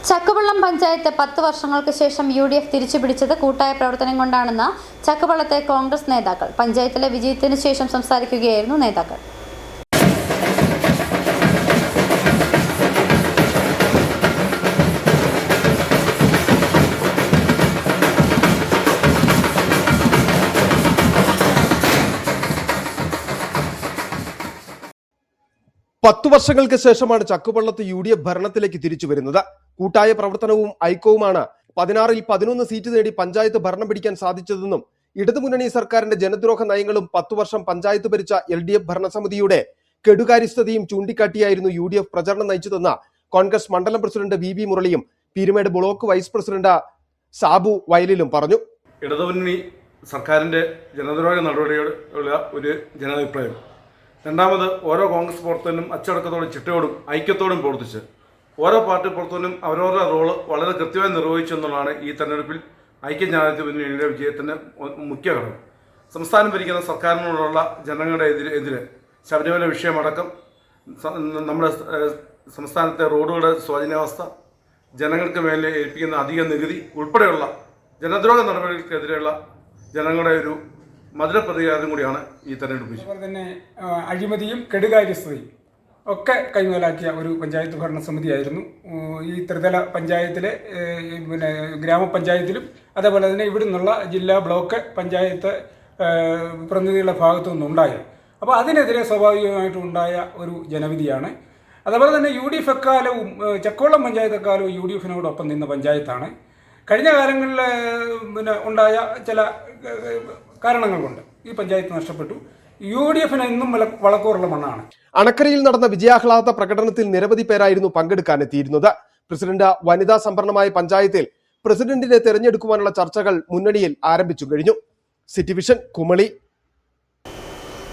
A: ചക്കുവള്ളം പഞ്ചായത്ത് പത്ത് വർഷങ്ങൾക്ക് ശേഷം യു ഡി എഫ് തിരിച്ചുപിടിച്ചത് കൂട്ടായ പ്രവർത്തനം കൊണ്ടാണെന്ന് ചക്കുവള്ളത്തെ കോൺഗ്രസ് നേതാക്കൾ. പഞ്ചായത്തിലെ വിജയത്തിന് ശേഷം സംസാരിക്കുകയായിരുന്നു നേതാക്കൾ.
B: പത്തു വർഷങ്ങൾക്ക് ശേഷമാണ് ചക്കുപള്ളത്ത് യു ഡി എഫ് ഭരണത്തിലേക്ക് തിരിച്ചു വരുന്നത്. കൂട്ടായ പ്രവർത്തനവും ഐക്യവുമാണ് പതിനാറിൽ പതിനൊന്ന് സീറ്റ് നേടി പഞ്ചായത്ത് ഭരണം പിടിക്കാൻ സാധിച്ചതെന്നും ഇടതുമുന്നണി സർക്കാരിന്റെ ജനദ്രോഹ നയങ്ങളും പത്തു വർഷം പഞ്ചായത്ത് ഭരിച്ച എൽ ഡി എഫ് ഭരണസമിതിയുടെ കെടുകാര്യസ്ഥതയും ചൂണ്ടിക്കാട്ടിയായിരുന്നു യു ഡി എഫ് പ്രചരണം നയിച്ചതെന്ന് കോൺഗ്രസ് മണ്ഡലം president V V മുരളിയും Peermade block vice president Sabu വയലിലും പറഞ്ഞു.
J: ഇടതുമുന്നണി സർക്കാരിന്റെ ജനദ്രോഹ നടപടിയുള്ള ഒരു ജനാഭിപ്രായം. രണ്ടാമത് ഓരോ കോൺഗ്രസ് പ്രവർത്തകനും അച്ചടക്കത്തോടും ചിട്ടയോടും ഐക്യത്തോടും പ്രവർത്തിച്ച് ഓരോ പാർട്ടി പ്രവർത്തകനും അവരവരുടെ റോൾ വളരെ കൃത്യമായി നിർവഹിച്ചു എന്നുള്ളതാണ് ഈ തെരഞ്ഞെടുപ്പിൽ ഐക്യ ജനാധിപത്യ മുന്നണിയുടെ വിജയത്തിന് മുഖ്യ ഘടകം. സംസ്ഥാനം ഭരിക്കുന്ന സർക്കാരിനോടുള്ള ജനങ്ങളുടെ എതിരെ എതിരെ ശബരിമല വിഷയമടക്കം നമ്മുടെ സംസ്ഥാനത്തെ റോഡുകളുടെ ശോചനാവസ്ഥ ജനങ്ങൾക്ക് മേലെ ഏൽപ്പിക്കുന്ന അധിക നികുതി ഉൾപ്പെടെയുള്ള ജനദ്രോഹ നടപടികൾക്കെതിരെയുള്ള ജനങ്ങളുടെ ഒരു
L: മധുര പ്രതികാരം കൂടിയാണ് ഈ തെരഞ്ഞെടുപ്പ്
M: അതുപോലെ തന്നെ അഴിമതിയും കെടുകാര്യസ്ഥതയും. ഒക്കെ കൈമുതലാക്കിയ ഒരു പഞ്ചായത്ത് ഭരണ സമിതിയായിരുന്നു. ഈ ത്രിതല പഞ്ചായത്തിലെ പിന്നെ ഗ്രാമപഞ്ചായത്തിലും അതേപോലെ തന്നെ ഇവിടെ നിന്നുള്ള ജില്ലാ ബ്ലോക്ക് പഞ്ചായത്ത് പ്രതിനിധികളുടെ ഭാഗത്തു നിന്നുണ്ടായത്. അപ്പോൾ അതിനെതിരെ സ്വാഭാവികമായിട്ടും ഉണ്ടായ ഒരു ജനവിധിയാണ്. അതേപോലെ തന്നെ യു ഡി എഫ് എക്കാലവും ചക്കോളം പഞ്ചായത്ത് എക്കാലവും യു ഡി എഫിനോടൊപ്പം നിന്ന പഞ്ചായത്താണ്. കഴിഞ്ഞ കാലങ്ങളിൽ പിന്നെ ഉണ്ടായ ചില കാരണങ്ങൾ കൊണ്ട് ഈ പഞ്ചായത്ത് നഷ്ടപ്പെട്ടു. യു ഡി എഫിന് വില വളക്കൂറുള്ള മണ്ണാണ്.
B: അണക്കരയിൽ നടന്ന വിജയാഹ്ലാദ പ്രകടനത്തിൽ നിരവധി പേരായിരുന്നു പങ്കെടുക്കാനെത്തിയിരുന്നത് പ്രസിഡന്റ് വനിതാ സംഭരണമായ പഞ്ചായത്തിൽ പ്രസിഡന്റിനെ തെരഞ്ഞെടുക്കുവാനുള്ള ചർച്ചകൾ മുന്നണിയിൽ ആരംഭിച്ചു കഴിഞ്ഞു. സിറ്റിവിഷൻ കുമളി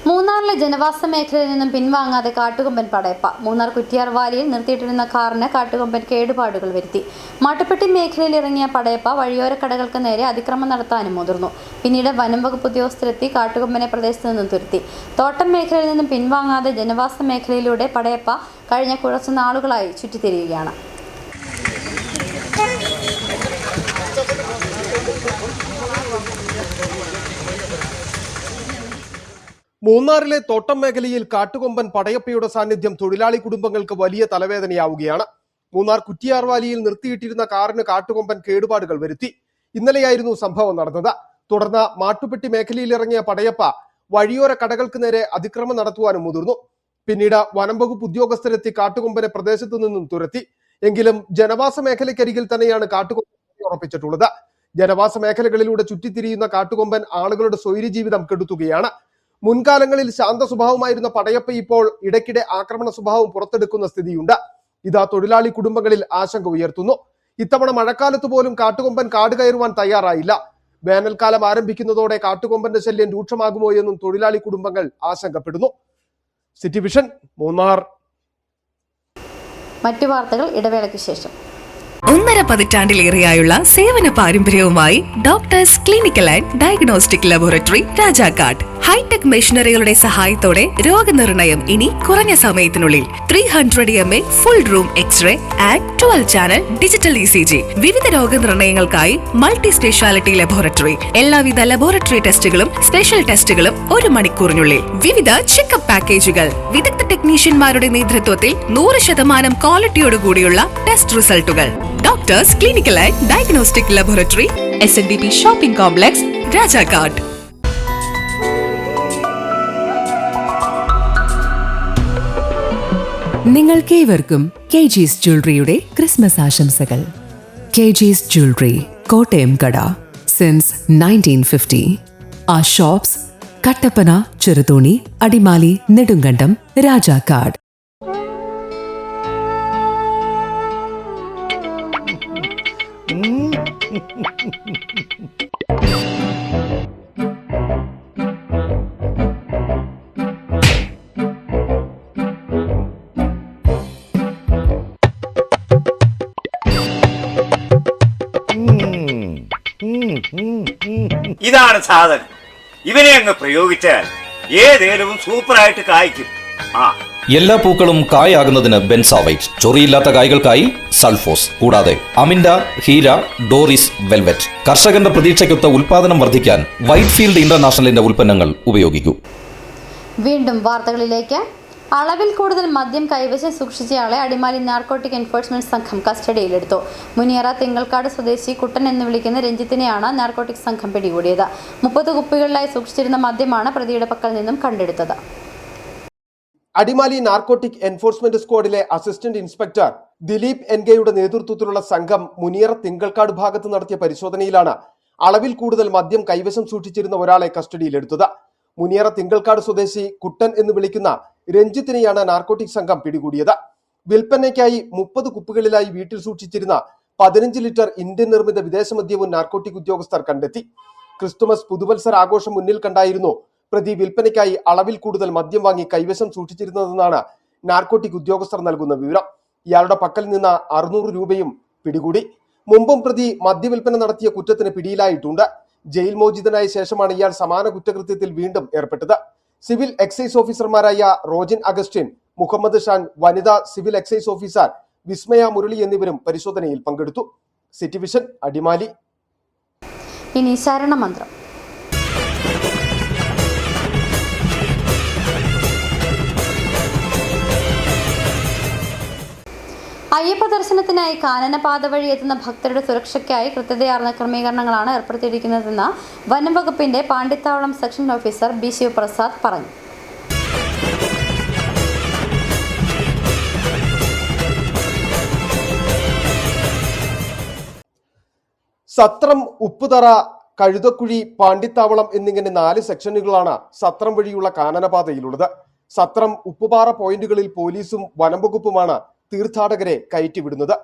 A: മൂന്നാറിലെ ജനവാസ മേഖലയിൽ നിന്നും പിൻവാങ്ങാതെ കാട്ടുകൊമ്പൻ പടയപ്പ. മൂന്നാർ കുറ്റിയാർ വാലിയിൽ നിർത്തിയിട്ടിരുന്ന കാറിന് കാട്ടുകൊമ്പൻ കേടുപാടുകൾ വരുത്തി. മാട്ടുപ്പെട്ടി മേഖലയിൽ ഇറങ്ങിയ പടയപ്പ വഴിയോര കടകൾക്ക് നേരെ അതിക്രമം നടത്താനും മുതിർന്നു. പിന്നീട് വനം വകുപ്പ് ഉദ്യോഗസ്ഥരെത്തി കാട്ടുകൊമ്പനെ പ്രദേശത്ത് നിന്നും തുരുത്തി. തോട്ടം മേഖലയിൽ നിന്നും പിൻവാങ്ങാതെ ജനവാസ മേഖലയിലൂടെ പടയപ്പ കഴിഞ്ഞ കുറച്ചു നാളുകളായി ചുറ്റിത്തിരിയുകയാണ്.
B: മൂന്നാറിലെ തോട്ടം മേഖലയിൽ കാട്ടുകൊമ്പൻ പടയപ്പയുടെ സാന്നിധ്യം തൊഴിലാളി കുടുംബങ്ങൾക്ക് വലിയ തലവേദനയാവുകയാണ്. മൂന്നാർ കുറ്റിയാർവാലിയിൽ നിർത്തിയിട്ടിരുന്ന കാറിന് കാട്ടുകൊമ്പൻ കേടുപാടുകൾ വരുത്തി. ഇന്നലെയായിരുന്നു സംഭവം നടന്നത്. തുടർന്ന് മാട്ടുപെട്ടി മേഖലയിൽ ഇറങ്ങിയ പടയപ്പ വഴിയോര കടകൾക്ക് നേരെ അതിക്രമം നടത്തുവാനും മുതിർന്നു. പിന്നീട് വനംവകുപ്പ് ഉദ്യോഗസ്ഥരെത്തി കാട്ടുകൊമ്പനെ പ്രദേശത്തു നിന്നും തുരത്തി. എങ്കിലും ജനവാസ മേഖലയ്ക്കരികിൽ തന്നെയാണ് കാട്ടുകൊമ്പൻ ഉറപ്പിച്ചിട്ടുള്ളത്. ജനവാസ മേഖലകളിലൂടെ ചുറ്റിത്തിരിയുന്ന കാട്ടുകൊമ്പൻ ആളുകളുടെ സ്വൈര്യ ജീവിതം കെടുത്തുകയാണ്. മുൻകാലങ്ങളിൽ ശാന്ത സ്വഭാവമായിരുന്ന പടയപ്പ ഇപ്പോൾ ഇടയ്ക്കിടെ ആക്രമണ സ്വഭാവം പുറത്തെടുക്കുന്ന സ്ഥിതിയുണ്ട്. ഇതാ തൊഴിലാളി കുടുംബങ്ങളിൽ ആശങ്ക ഉയർത്തുന്നു. ഇത്തവണ മഴക്കാലത്ത് പോലും കാട്ടുകൊമ്പൻ കാട് കയറുവാൻ തയ്യാറായില്ല. വേനൽക്കാലം ആരംഭിക്കുന്നതോടെ കാട്ടുകൊമ്പന്റെ ശല്യം രൂക്ഷമാകുമോ എന്നും തൊഴിലാളി കുടുംബങ്ങൾ ആശങ്കപ്പെടുന്നു. City vision Munnar.
A: മറ്റു വാർത്തകൾ ഇടവേളയ്ക്ക് ശേഷം.
N: ഒന്നര പതിറ്റാണ്ടിലേറെയായുള്ള സേവന പാരമ്പര്യവുമായി doctors clinical and diagnostic laboratory Rajakkad hi tech മെഷീനറികളുടെ സഹായത്തോടെ രോഗനിർണയം ഇനി കുറഞ്ഞ സമയത്തിനുള്ളിൽ three hundred M A full room x ray and twelve channel digital E C G വിവിധ രോഗനിർണയങ്ങൾക്കായി മൾട്ടി സ്പെഷ്യാലിറ്റി ലബോറട്ടറി എല്ലാവിധ ലബോറട്ടറി ടെസ്റ്റുകളും സ്പെഷ്യൽ ടെസ്റ്റുകളും ഒരു മണിക്കൂറിനുള്ളിൽ വിവിധ ചെക്കപ്പ് പാക്കേജുകൾ വിദഗ്ധ ടെക്നീഷ്യന്മാരുടെ നേതൃത്വത്തിൽ നൂറ് ശതമാനം ക്വാളിറ്റിയോടുകൂടിയുള്ള test റിസൾട്ടുകൾ doctors clinical and diagnostic laboratory S N D P shopping complex Rajakkad
O: നിങ്ങൾക്കേവർക്കും കെ ജീസ് ജ്വല്ലറിയുടെ ക്രിസ്മസ് ആശംസകൾ. കെ ജീസ് ജ്വല്ലറി കോട്ടയം കട സിൻസ് നയന്റീൻ ഫിഫ്റ്റി ആ ഷോപ്സ് കട്ടപ്പന ചെറുതോണി അടിമാലി നെടുങ്കണ്ടം രാജാക്കാട്.
P: ഇതാണ് സാധനം. ഇവനെ അങ്ങ് പ്രയോഗിച്ചാൽ ഏതേലും സൂപ്പറായിട്ട് കായ്ക്കും. ആ.
Q: എല്ലാ പൂക്കളും കായാകുന്നതിന് ബെൻസാവൈറ്റ്. ചൊറിയില്ലാത്ത കായ്കൾക്കായി സൾഫോസ്. കൂടാതെ അമിൻഡ ഹീര ഡോറിസ് വെൽവെറ്റ്. കർഷകന്റെ പ്രതീക്ഷയ്ക്കൊത്ത ഉൽപാദനം വർദ്ധിക്കാൻ വൈറ്റ് ഫീൽഡ് ഇന്റർനാഷണലിന്റെ ഉൽപ്പന്നങ്ങൾ ഉപയോഗിക്കൂ.
A: വീണ്ടും വാർത്തകളിലേക്ക്. അളവിൽ കൂടുതൽ മദ്യം കൈവശം സൂക്ഷിച്ചയാളെ അടിമാലി നാർക്കോട്ടിക് എൻഫോഴ്സ്മെന്റ് സംഘം കസ്റ്റഡിയിലെടുത്തു. മുനിയറ തിങ്കൾക്കാട് സ്വദേശി കുട്ടൻ എന്ന് വിളിക്കുന്ന രഞ്ജിത്തിനെയാണ് നാർക്കോട്ടിക് സംഘം പിടികൂടിയത്. മുപ്പത് കുപ്പികളിലായി സൂക്ഷിച്ചിരുന്ന മദ്യമാണ് പ്രതിയുടെ പക്കൽ നിന്നും കണ്ടെടുത്തത്.
B: അടിമാലി നാർക്കോട്ടിക് എൻഫോഴ്സ്മെന്റ് സ്ക്വാഡിലെ അസിസ്റ്റന്റ് ഇൻസ്പെക്ടർ ദിലീപ് എൻകെയുടെ നേതൃത്വത്തിലുള്ള സംഘം മുനിയറ തിങ്കൾക്കാട് ഭാഗത്ത് നടത്തിയ പരിശോധനയിലാണ് അളവിൽ കൂടുതൽ മദ്യം കൈവശം സൂക്ഷിച്ചിരുന്ന ഒരാളെ കസ്റ്റഡിയിലെടുത്തത്. മുനിയറ തിങ്കൾക്കാട് സ്വദേശി കുട്ടൻ എന്ന് വിളിക്കുന്ന രഞ്ജിത്തിനെയാണ് നാർക്കോട്ടിക് സംഘം പിടികൂടിയത്. വിൽപ്പനയ്ക്കായി മുപ്പത് കുപ്പുകളിലായി വീട്ടിൽ സൂക്ഷിച്ചിരുന്ന പതിനഞ്ച് ലിറ്റർ ഇന്ത്യൻ നിർമ്മിത വിദേശ മദ്യവും നാർക്കോട്ടിക് ഉദ്യോഗസ്ഥർ കണ്ടെത്തി. ക്രിസ്തുമസ് പുതുവത്സര ആഘോഷം മുന്നിൽ കണ്ടായിരുന്നു പ്രതി വിൽപ്പനയ്ക്കായി അളവിൽ കൂടുതൽ മദ്യം വാങ്ങി കൈവശം സൂക്ഷിച്ചിരുന്നതെന്നാണ് നാർക്കോട്ടിക് ഉദ്യോഗസ്ഥർ നൽകുന്ന വിവരം. ഇയാളുടെ പക്കൽ നിന്ന് അറുന്നൂറ് രൂപയും പിടികൂടി. മുമ്പും പ്രതി മദ്യവിൽപ്പന നടത്തിയ കുറ്റത്തിന് പിടിയിലായിട്ടുണ്ട്. ജയിൽ മോചിതനായ ശേഷമാണ് ഇയാൾ സമാന കുറ്റകൃത്യത്തിൽ വീണ്ടും ഏർപ്പെട്ടത്. സിവിൽ എക്സൈസ് ഓഫീസർമാരായ റോജിൻ അഗസ്റ്റിൻ മുഹമ്മദ് ഷാൻ വനിതാ civil excise officer Vismaya Murali എന്നിവരും പരിശോധനയിൽ പങ്കെടുത്തു. City vision Adimali.
A: ഇനി ശരണമന്ത്രം. അയ്യപ്പ ദർശനത്തിനായി കാനനപാത വഴി എത്തുന്ന ഭക്തരുടെ സുരക്ഷയ്ക്കായി കൃത്യതയാർന്ന ക്രമീകരണങ്ങളാണ് ഏർപ്പെടുത്തിയിരിക്കുന്നതെന്ന് വനംവകുപ്പിന്റെ Pandithavalam section officer B Sivaprasad പറഞ്ഞു.
B: സത്രം ഉപ്പുതറ കഴുതക്കുഴി പാണ്ടിത്താവളം എന്നിങ്ങനെ നാല് സെക്ഷനുകളാണ് സത്രം വഴിയുള്ള കാനനപാതയിലുള്ളത്. സത്രം ഉപ്പുപാറ പോയിന്റുകളിൽ പോലീസും വനംവകുപ്പുമാണ് തീർത്ഥാടകരെ കയറ്റിവിടുന്നത്.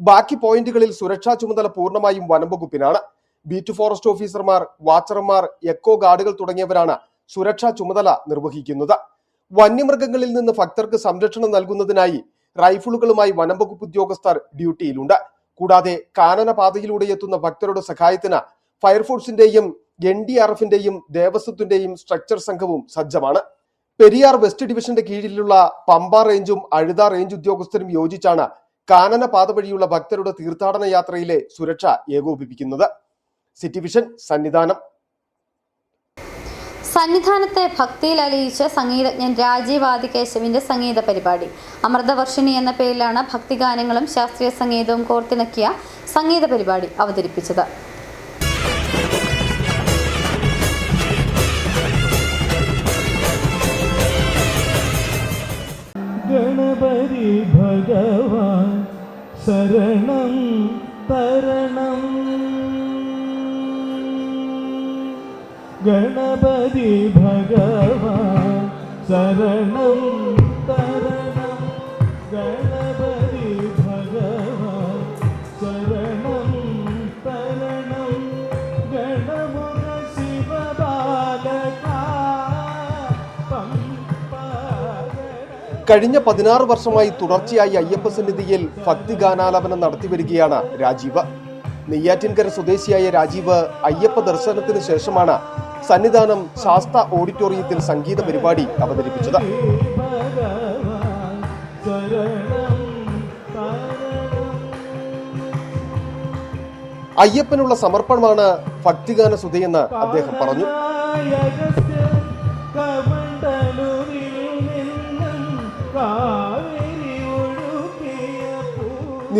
B: ബാക്കി പോയിന്റുകളിൽ സുരക്ഷാ ചുമതല പൂർണമായും വനംവകുപ്പിനാണ്. ബീറ്റ് ഫോറസ്റ്റ് ഓഫീസർമാർ വാച്ചർമാർ എക്കോ ഗാർഡുകൾ തുടങ്ങിയവരാണ് സുരക്ഷാ ചുമതല നിർവഹിക്കുന്നത്. വന്യമൃഗങ്ങളിൽ നിന്ന് ഭക്തർക്ക് സംരക്ഷണം നൽകുന്നതിനായി റൈഫിളുകളുമായി വനംവകുപ്പ് ഉദ്യോഗസ്ഥർ ഡ്യൂട്ടിയിലുണ്ട്. കൂടാതെ കാനനപാതയിലൂടെ എത്തുന്ന ഭക്തരുടെ സഹായത്തിന് ഫയർഫോഴ്സിന്റെയും എൻ ഡി ആർ എഫിന്റെയും ദേവസ്വത്തിന്റെയും സ്ട്രക്ചർ സംഘവും സജ്ജമാണ്. പെരിയാർ വെസ്റ്റ് ഡിവിഷന്റെ കീഴിലുള്ള പമ്പ റേഞ്ചും അഴുത റേഞ്ച് ഉദ്യോഗസ്ഥരും യോജിച്ചാണ് കാനനപാത വഴിയുള്ള ഭക്തരുടെ തീർത്ഥാടന യാത്രയിലെ സുരക്ഷ ഏകോപിപ്പിക്കുന്നത്. City vision Sannidhanam.
A: സന്നിധാനത്തെ ഭക്തിയിൽ അലിയിച്ച സംഗീതജ്ഞൻ രാജീവ് ആദികേശവിന്റെ സംഗീത പരിപാടി. അമൃതവർഷിണി എന്ന പേരിലാണ് ഭക്തിഗാനങ്ങളും ശാസ്ത്രീയ സംഗീതവും കോർത്തിണക്കിയ സംഗീത പരിപാടി അവതരിപ്പിച്ചത്.
E: ഗണപതി ഭഗവാൻ ശരണം തരണം. ഗണപതി ഭഗവാൻ ശരണം
B: കഴിഞ്ഞ പതിനാറ് വർഷമായി തുടർച്ചയായി അയ്യപ്പ സന്നിധിയിൽ ഭക്തി ഗാനാലാപനം നടത്തിവരികയാണ് രാജീവ്. നെയ്യാറ്റിൻകര സ്വദേശിയായ രാജീവ് അയ്യപ്പ ദർശനത്തിന് ശേഷമാണ് സന്നിധാനം ശാസ്ത ഓഡിറ്റോറിയത്തിൽ സംഗീത പരിപാടി അവതരിപ്പിച്ചത്. അയ്യപ്പനുള്ള സമർപ്പണമാണ് ഭക്തിഗാന സുധയെന്ന് അദ്ദേഹം പറഞ്ഞു.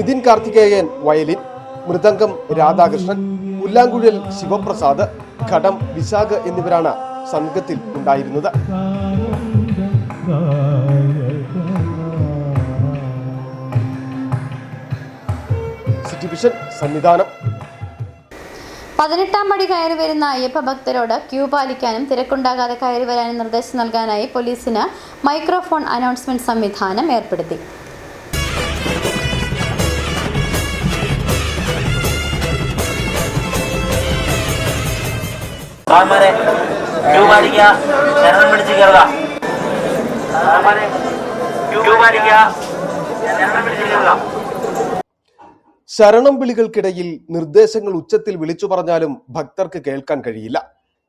B: നിതിൻ കാർത്തികേയൻ വയലിൻ മൃദംഗം രാധാകൃഷ്ണൻ പുല്ലാങ്കുഴൽ ശിവപ്രസാദ് ഘടം വിശാഖ് എന്നിവരാണ് സംഘത്തിൽ ഉണ്ടായിരുന്നത്. സംവിധാനം
A: പതിനെട്ടാം പടി കയറി വരുന്ന അയ്യപ്പ ഭക്തരോട് ക്യൂ പാലിക്കാനും തിരക്കുണ്ടാകാതെ കയറി വരാനും നിർദ്ദേശം നൽകാനായി പോലീസിന് മൈക്രോഫോൺ അനൗൺസ്മെന്റ് സംവിധാനം ഏർപ്പെടുത്തി.
R: സാമാരെ ക്യൂ ശരണം പിടിച്ച് കയറുക ശരണം പിടിച്ച് കയറുക
B: ശരണം വിളികൾക്കിടയിൽ നിർദ്ദേശങ്ങൾ ഉച്ചത്തിൽ വിളിച്ചു പറഞ്ഞാലും ഭക്തർക്ക് കേൾക്കാൻ കഴിയില്ല.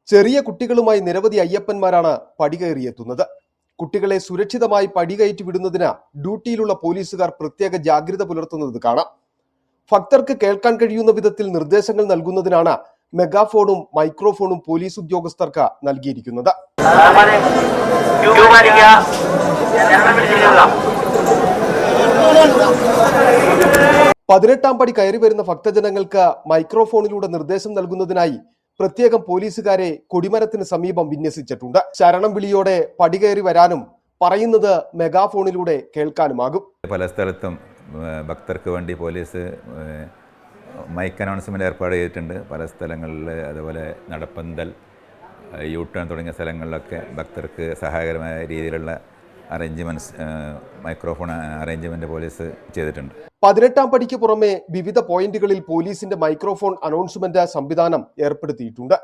B: ചെറിയ കുട്ടികളുമായി നിരവധി അയ്യപ്പന്മാരാണ് പടികയറിയെത്തുന്നത് കുട്ടികളെ സുരക്ഷിതമായി പടികയറ്റി വിടുന്നതിന് ഡ്യൂട്ടിയിലുള്ള പോലീസുകാർ പ്രത്യേക ജാഗ്രത പുലർത്തുന്നത് കാണാം. ഭക്തർക്ക് കേൾക്കാൻ കഴിയുന്ന വിധത്തിൽ നിർദ്ദേശങ്ങൾ നൽകുന്നതിനാണ് മെഗാഫോണും മൈക്രോഫോണും പോലീസ് ഉദ്യോഗസ്ഥർക്ക് നൽകിയിരിക്കുന്നത്. പതിനെട്ടാം പടി കയറി വരുന്ന ഭക്തജനങ്ങൾക്ക് മൈക്രോഫോണിലൂടെ നിർദ്ദേശം നൽകുന്നതിനായി പ്രത്യേകം പോലീസുകാരെ കൊടിമരത്തിന് സമീപം വിന്യസിച്ചിട്ടുണ്ട്. ശരണം വിളിയോടെ പടി കയറി വരാനും പറയുന്നത് മെഗാഫോണിലൂടെ കേൾക്കാനുമാകും.
S: പല സ്ഥലത്തും ഭക്തർക്ക് വേണ്ടി പോലീസ് മൈക്ക് അനൗൺസ്മെന്റ് ഏർപ്പാട് ചെയ്തിട്ടുണ്ട്. പല സ്ഥലങ്ങളിൽ അതുപോലെ നടപ്പന്തൽ യൂട്ടേൺ ടേൺ തുടങ്ങിയ സ്ഥലങ്ങളിലൊക്കെ ഭക്തർക്ക് സഹായകരമായ രീതിയിലുള്ള അറേഞ്ച്മെന്റ്സ് മൈക്രോഫോൺ അറേഞ്ച്മെന്റ് പോലീസ് ചെയ്തിട്ടുണ്ട്.
B: പതിനെട്ടാം പടിക്ക് പുറമെ വിവിധ പോയിന്റുകളിൽ പോലീസിന്റെ മൈക്രോഫോൺ അനൗൺസ്മെന്റ് സംവിധാനം ഏർപ്പെടുത്തിയിട്ടുണ്ട്.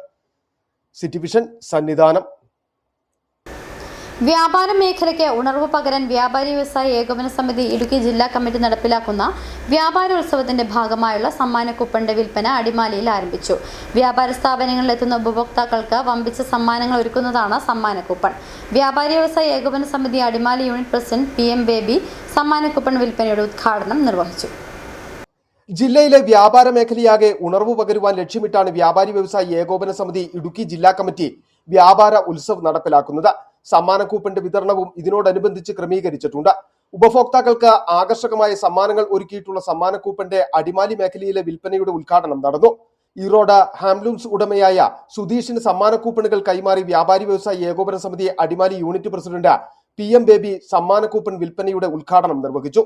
B: സിറ്റിവിഷൻ സന്നിധാനം.
A: വ്യാപാര മേഖലയ്ക്ക് ഉണർവ് പകരാൻ വ്യാപാരി വ്യവസായ ഏകോപന സമിതി ഇടുക്കി ജില്ലാ കമ്മിറ്റി നടപ്പിലാക്കുന്ന വ്യാപാരോത്സവത്തിന്റെ ഭാഗമായുള്ള സമ്മാന കുപ്പന്റെ വിൽപ്പന അടിമാലിയിൽ ആരംഭിച്ചു. വ്യാപാര സ്ഥാപനങ്ങളിൽ എത്തുന്ന ഉപഭോക്താക്കൾക്ക് വമ്പിച്ച സമ്മാനങ്ങൾ ഒരുക്കുന്നതാണ് സമ്മാന കൂപ്പൺ. വ്യാപാരി വ്യവസായ ഏകോപന സമിതി Adimali unit president P M Baby സമ്മാന കൂപ്പൺ വിൽപ്പനയുടെ ഉദ്ഘാടനം നിർവഹിച്ചു.
B: ജില്ലയിലെ വ്യാപാര മേഖലയാകെ ഉണർവ് പകരുവാൻ ലക്ഷ്യമിട്ടാണ് വ്യാപാരി വ്യവസായ ഏകോപന സമിതി ഇടുക്കി ജില്ലാ കമ്മിറ്റി വ്യാപാര ഉത്സവ് നടപ്പിലാക്കുന്നത്. സമ്മാന കൂപ്പന്റെ വിതരണവും ഇതിനോടനുബന്ധിച്ച് ക്രമീകരിച്ചിട്ടുണ്ട്. ഉപഭോക്താക്കൾക്ക് ആകർഷകമായ സമ്മാനങ്ങൾ ഒരുക്കിയിട്ടുള്ള സമ്മാന കൂപ്പന്റെ അടിമാലി മേഖലയിലെ വിൽപ്പനയുടെ ഉദ്ഘാടനം നടന്നു. ഈറോഡ് ഹാംലൂംസ് ഉടമയായ സുധീഷിന് സമ്മാന കൂപ്പണുകൾ കൈമാറി വ്യാപാരി വ്യവസായി ഏകോപന സമിതി Adimali unit president P M Baby സമ്മാന കൂപ്പൺ വിൽപ്പനയുടെ ഉദ്ഘാടനം നിർവഹിച്ചു.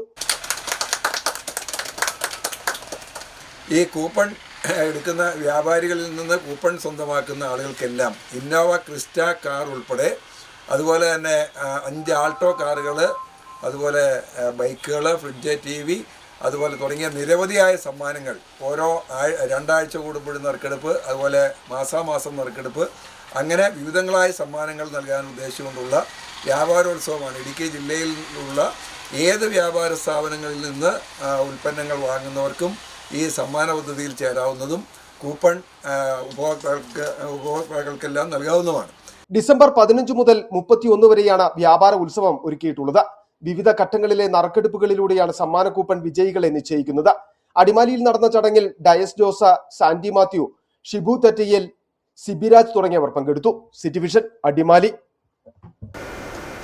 T: ഈ കൂപ്പൺ എടുക്കുന്ന വ്യാപാരികളിൽ നിന്ന് കൂപ്പൺ സ്വന്തമാക്കുന്ന ആളുകൾക്കെല്ലാം ഇന്നോവ ക്രിസ്റ്റ കാർ ഉൾപ്പെടെ അതുപോലെ തന്നെ അഞ്ച് ആൾട്ടോ കാറുകൾ അതുപോലെ ബൈക്കുകൾ ഫ്രിഡ്ജ് ടി വി അതുപോലെ തുടങ്ങിയ നിരവധിയായ സമ്മാനങ്ങൾ. ഓരോ രണ്ടാഴ്ച കൂടുമ്പോഴും നറുക്കെടുപ്പ് അതുപോലെ മാസാമാസം നറുക്കെടുപ്പ്. അങ്ങനെ വിവിധങ്ങളായ സമ്മാനങ്ങൾ നൽകാൻ ഉദ്ദേശിച്ചുകൊണ്ടുള്ള വ്യാപാരോത്സവമാണ്. ഇടുക്കി ജില്ലയിലുള്ള ഏത് വ്യാപാര സ്ഥാപനങ്ങളിൽ നിന്ന് ഉൽപ്പന്നങ്ങൾ വാങ്ങുന്നവർക്കും ഈ സമ്മാന പദ്ധതിയിൽ ചേരാവുന്നതും കൂപ്പൺ ഉപഭോക്താക്കൾക്ക് ഉപഭോക്താക്കൾക്കെല്ലാം നൽകാവുന്നതുമാണ്.
B: ഡിസംബർ പതിനഞ്ച് മുതൽ മുപ്പത്തിയൊന്ന് വരെയാണ് വ്യാപാര ഉത്സവം ഒരുക്കിയിട്ടുള്ളത്. വിവിധ ഘട്ടങ്ങളിലെ നറുക്കെടുപ്പുകളിലൂടെയാണ് സമ്മാന കൂപ്പൺ വിജയികളെ നിശ്ചയിക്കുന്നത്. അടിമാലിയിൽ നടന്ന ചടങ്ങിൽ ഡയസ് ജോസ സാന്റി മാത്യു ഷിബു തെറ്റയ്യൽ സിബിരാജ് തുടങ്ങിയവർ പങ്കെടുത്തു. City Vision Adimali.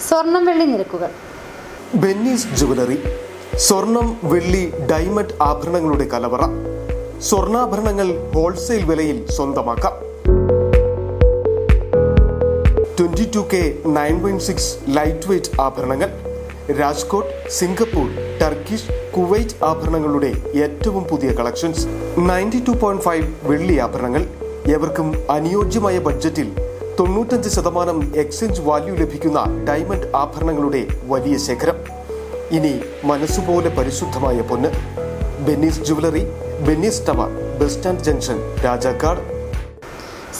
A: സ്വർണം വെള്ളി നിരക്കുകൾ.
B: ബെന്നീസ് ജുവലറി. സ്വർണം വെള്ളി ഡയമണ്ട് ആഭരണങ്ങളുടെ കലവറ. സ്വർണാഭരണങ്ങൾ ഹോൾസെയിൽ വിലയിൽ സ്വന്തമാക്കാം. Twenty two K nine point six light weight ആഭരണങ്ങൾ രാജ്കോട്ട് സിംഗപ്പൂർ ടർക്കിഷ് കുവൈറ്റ് ആഭരണങ്ങളുടെ ഏറ്റവും പുതിയ collections ninety two point five വെള്ളി ആഭരണങ്ങൾ. എവർക്കും അനുയോജ്യമായ ബഡ്ജറ്റിൽ തൊണ്ണൂറ്റഞ്ച് ശതമാനം എക്സ്ചേഞ്ച് വാല്യൂ ലഭിക്കുന്ന ഡയമണ്ട് ആഭരണങ്ങളുടെ വലിയ ശേഖരം. ഇനി മനസ്സുപോലെ പരിശുദ്ധമായ പൊന്ന് Benny's jewellery Benny's tower bus stand junction Rajakkad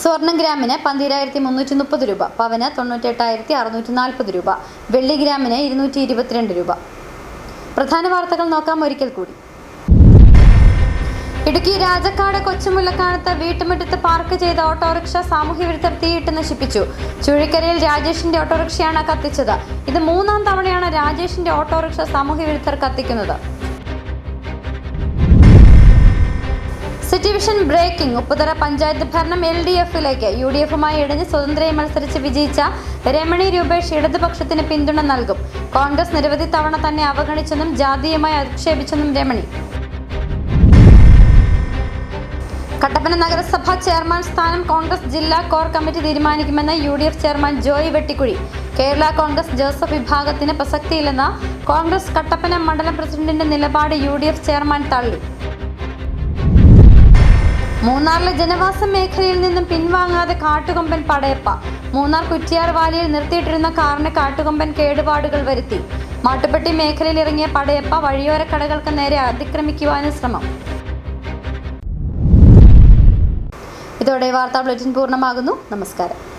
A: സ്വർണം ഗ്രാമിന് പന്തിരായിരത്തി മുന്നൂറ്റി മുപ്പത് രൂപ പവന് തൊണ്ണൂറ്റെട്ടായിരത്തി അറുന്നൂറ്റി നാൽപ്പത് രൂപ വെള്ളി ഗ്രാമിന് ഇരുന്നൂറ്റി ഇരുപത്തിരണ്ട് രൂപ. പ്രധാന വാർത്തകൾ നോക്കാം ഒരിക്കൽ കൂടി. ഇടുക്കി രാജക്കാട് കൊച്ചുമുല്ലക്കാനത്ത് വീട്ടുമുറ്റത്ത് പാർക്ക് ചെയ്ത ഓട്ടോറിക്ഷ സാമൂഹ്യ വിരുദ്ധർ തീയിട്ട് നശിപ്പിച്ചു. ചുഴിക്കരയിൽ രാജേഷിന്റെ ഓട്ടോറിക്ഷയാണ് കത്തിച്ചത്. ഇത് മൂന്നാം തവണയാണ് രാജേഷിന്റെ ഓട്ടോറിക്ഷ സാമൂഹ്യ വിരുദ്ധർ കത്തിക്കുന്നത്. City Vision breaking Upputhara panchayat ഭരണം എൽ ഡി എഫിലേക്ക് യു ഡി എഫുമായി ഇടഞ്ഞ് സ്വതന്ത്രയെ മത്സരിച്ച് വിജയിച്ച രമണി രൂപേഷ് ഇടതുപക്ഷത്തിന് പിന്തുണ നൽകും. കോൺഗ്രസ് നിരവധി തവണ തന്നെ അവഗണിച്ചെന്നും ജാതീയമായി അധിക്ഷേപിച്ചെന്നും രമണി. കട്ടപ്പന നഗരസഭ ചെയർമാൻ സ്ഥാനം കോൺഗ്രസ് ജില്ലാ കോർ കമ്മിറ്റി തീരുമാനിക്കുമെന്ന് U D F chairman Joy Vettikuzhi. Kerala Congress Joseph വിഭാഗത്തിന് പ്രസക്തിയില്ലെന്ന കോൺഗ്രസ് കട്ടപ്പന മണ്ഡലം പ്രസിഡന്റിന്റെ നിലപാട് യു ഡി എഫ് ചെയർമാൻ തള്ളി. മൂന്നാറിലെ ജനവാസ മേഖലയിൽ നിന്നും പിൻവാങ്ങാതെ കാട്ടുകൊമ്പൻ പടയപ്പ. മൂന്നാർ കുറ്റിയാർ വാലിയിൽ നിർത്തിയിട്ടിരുന്ന കാറിന് കാട്ടുകൊമ്പൻ കേടുപാടുകൾ വരുത്തി. മാട്ടുപ്പെട്ടി മേഖലയിൽ ഇറങ്ങിയ പടയപ്പ വഴിയോര കടകൾക്ക് നേരെ അതിക്രമിക്കുവാനും ശ്രമം. ഇതോടെ വാർത്താ ബുള്ളറ്റിൻ പൂർണമാകുന്നു. നമസ്കാരം.